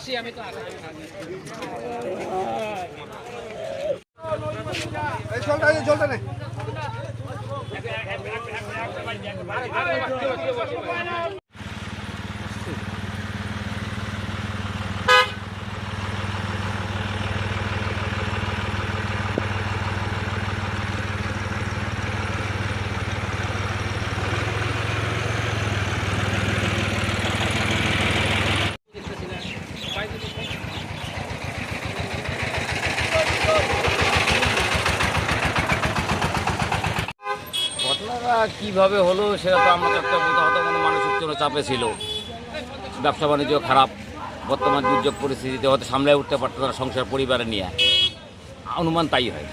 আসি আমি তো আসি জলটা নে ঘটনাটা কীভাবে হলো সেটা তো আমরা একটা বলতে হয়তো কোনো মানসিক কোনো চাপে ছিল। ব্যবসা বাণিজ্য খারাপ বর্তমান দুর্যোগ পরিস্থিতিতে হয়তো সামলে উঠতে পারতো না সংসার পরিবারে নিয়ে। অনুমান তাই হয়।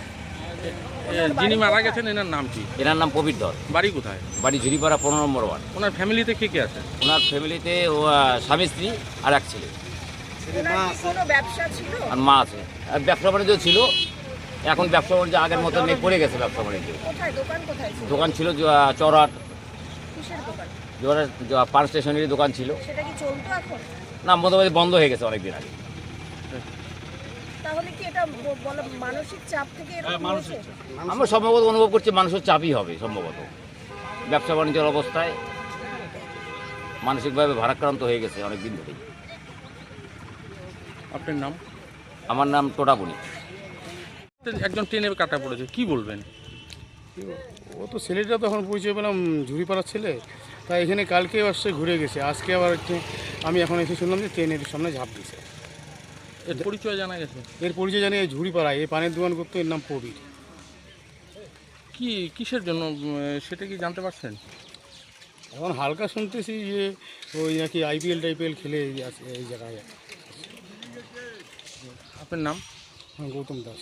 যিনি মারা গেছেন এনার নাম কি? এনার নাম পবির ধর বাড়ি কোথায়? বাড়ি ঝুড়িপাড়া পনেরো নম্বর ওয়ার্ড। ওনার ফ্যামিলিতে কে কে আছে? ওনার ফ্যামিলিতে ও স্বামী স্ত্রী আর এক ছেলে। ওনার ব্যবসা ছিল? আর মা আছে। আর ব্যবসা বাণিজ্য ছিল এখন ব্যবসা বাণিজ্য আগের মতো নেই পড়ে গেছে ব্যবসা বাণিজ্য। দোকান ছিল? দোকান ছিল জ- চড়াট দোকান? পার স্টেশনেরই দোকান ছিল। সেটা কি চলতো না মোটামুটি বন্ধ হয়ে গেছে অনেকদিন আগে। তাহলে কি এটা ব- বলা মানসিক চাপ থেকে এরকম হয়েছে? আমরা সম্ভবত অনুভব করছি মানুষের চাপই হবে সম্ভবত। ব্যবসা বাণিজ্যের অবস্থায় মানসিকভাবে ভারাক্রান্ত হয়ে গেছে অনেক দিন ধরেই। আপনার নাম? আমার নাম টোটাবুনি একজন ট্রেনে কাটা পড়েছে কি বলবেন? ও তো ছেলেটা তখন পরিচয় পেলাম ঝুড়িপাড়ার ছেলে তাই এখানে কালকে আসছে ঘুরে গেছে। আজকে আবার হচ্ছে আমি এখন এসে শুনলাম যে ট্রেনের সামনে ঝাঁপ দিয়েছে এর পরিচয় জানা গেছে? এর পরিচয় জানি এই ঝুড়িপাড়ায় এই পানের দোকান করতো এর নাম প্রবীর। কি কিসের জন্য সেটা কি জানতে পারছেন? এখন হালকা শুনতেছি যে ওই নাকি আইপিএল টাইপিএল খেলে এই জায়গায় আপনার নাম? গৌতম দাস।